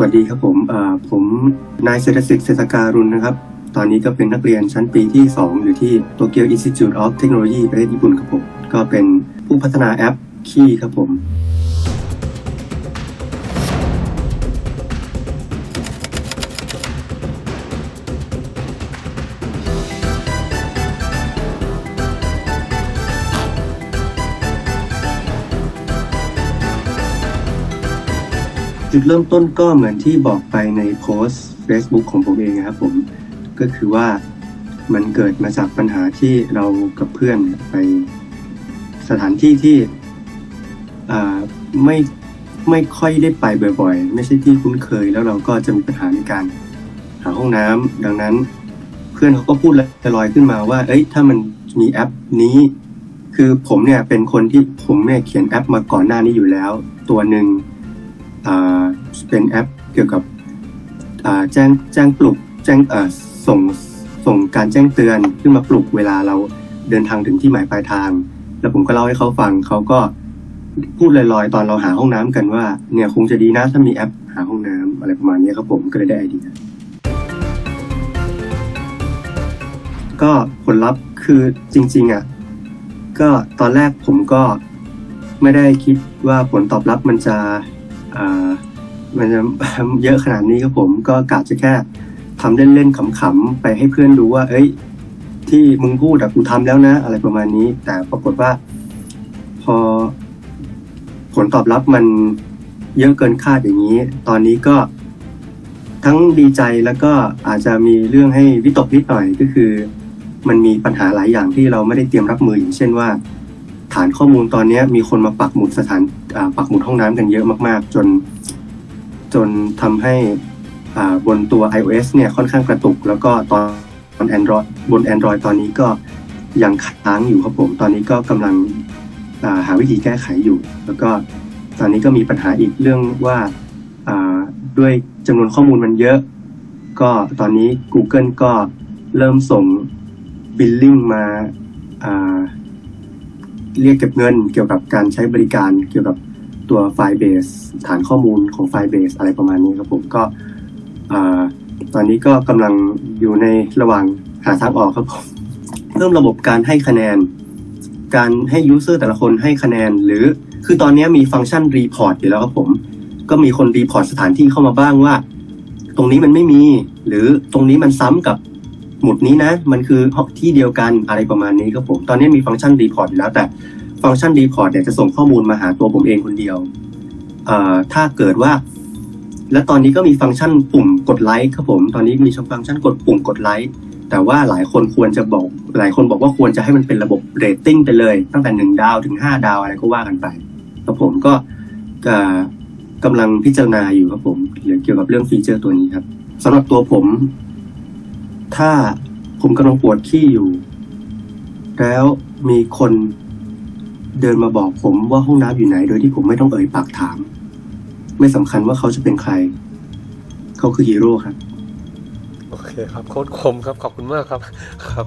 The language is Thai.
สวัสดีครับผมผมนายเศรษฐศิษย์เศรษฐการุณนะครับ ตอนนี้ก็เป็นนักเรียนชั้นปีที่ 2 อยู่ที่ Tokyo Institute of Technology ประเทศญี่ปุ่นครับผม ก็เป็นผู้พัฒนาแอปคี้ครับผม จุดเริ่มต้นก็เหมือนที่บอกไปในโพสต์ Facebook ของผมเองนะครับผมก็คือว่ามันเกิดมาจากปัญหาที่เรากับเพื่อนไปสถานที่ที่ไม่ไม่ค่อยได้ไปบ่อยๆ ไม่ใช่ที่คุ้นเคย แล้วเราก็จะมีปัญหาในการหาห้องน้ำดังนั้น เพื่อนเขาก็พูดลอยขึ้นมาว่า เอ้ย ถ้ามันมีแอปนี้ คือผมเนี่ยเป็นคนที่ผมเนี่ยเขียนแอปมาก่อนหน้านี้อยู่แล้ว ตัวหนึ่ง เป็นแอปเกี่ยวกับแจ้งแจ้งปลุกแจ้งส่งส่งการแจ้งเตือนขึ้นมาปลุกเวลาเราเดินทางถึงที่หมายปลายทาง แล้วผมก็เล่าให้เขาฟังเขาก็พูดลอยๆ ตอนเราหาห้องน้ำกันว่าเนี่ยคงจะดีนะถ้ามีแอปหาห้องน้ำอะไรประมาณนี้ครับผมก็เลยได้ไอเดียก็ผลลัพธ์คือจริงๆอะก็ตอนแรกผมก็ไม่ได้คิดว่าผลตอบรับมันจะ มันจะเยอะขนาดนี้ครับผมก็กะจะแค่ทำเล่นๆขำๆไปให้เพื่อนดูว่า เอ้ย ที่มึงพูดอะกูทำแล้วนะ อะไรประมาณนี้ แต่ปรากฏว่า พอผลตอบรับมันเยอะเกินคาดอย่างนี้ ตอนนี้ก็ทั้งดีใจแล้วก็อาจจะมีเรื่องให้วิตกนิดหน่อยก็คือ มันมีปัญหาหลายอย่างที่เราไม่ได้เตรียมรับมืออย่างเช่นว่า ฐานข้อมูลตอนนี้มีคนมาปักหมุดสถานปักหมุดห้องน้ำกันเยอะมากๆ จน จนทำให้บนตัว iOS เนี่ยค่อนข้างกระตุก แล้วก็ตอนบน Android บน Android ตอนนี้ก็ยังค้างอยู่ครับผม ตอนนี้ก็กำลังาหาวิธีแก้ไขอยู่ แล้วก็ตอนนี้ก็มีปัญหาอีกเรื่องว่าาด้วยจำนวนข้อมูลมันเยอะ ก็ตอนนี้ Google ก็เริ่มส่ง billing มาา เรียกเก็บเงินเกี่ยวกับการใช้บริการเกี่ยวกับตัวไฟล์เบสฐานข้อมูลของไฟล์เบสอะไรประมาณนี้ครับผมก็ตอนนี้ก็กำลังอยู่ในระหว่างหาทางออกครับผมเพิ่มระบบการให้คะแนน การให้ยูเซอร์แต่ละคนให้คะแนน หรือคือตอนนี้มีฟังก์ชันรีพอร์ตอยู่แล้วครับผม ก็มีคนรีพอร์ตสถานที่เข้ามาบ้างว่า ตรงนี้มันไม่มี หรือตรงนี้มันซ้ำกับ หมุดนี้นะมันคือที่เดียวกันอะไรประมาณนี้ครับผม ตอนนี้มีฟังก์ชันรีพอร์ตอยู่แล้วแต่ฟังก์ชันรีพอร์ตเนี่ยจะส่งข้อมูลมาหาตัวผมเองคนเดียวถ้าเกิดว่า และตอนนี้ก็มีฟังก์ชันปุ่มกดไลค์ครับผม ตอนนี้มีช่องฟังก์ชันกดปุ่มกดไลค์แต่ว่าหลายคนควรจะบอก หลายคนบอกว่าควรจะให้มันเป็นระบบเรตติ้งไปเลย ตั้งแต่หนึ่งดาวถึงห้าดาวอะไรก็ว่ากันไปครับผมก็ก็กำลังพิจารณาอยู่ครับผมเกี่ยวกับเรื่องฟีเจอร์ตัวนี้ครับสำหรับตัวผม ถ้าผมกำลังปวดขี้อยู่ แล้วมีคนเดินมาบอกผมว่าห้องน้ำอยู่ไหน โดยที่ผมไม่ต้องเอ่ยปากถาม ไม่สำคัญว่าเขาจะเป็นใคร เขาคือฮีโร่ครับ โอเคครับ โค้ดคมครับ ขอบคุณมากครับ ครับ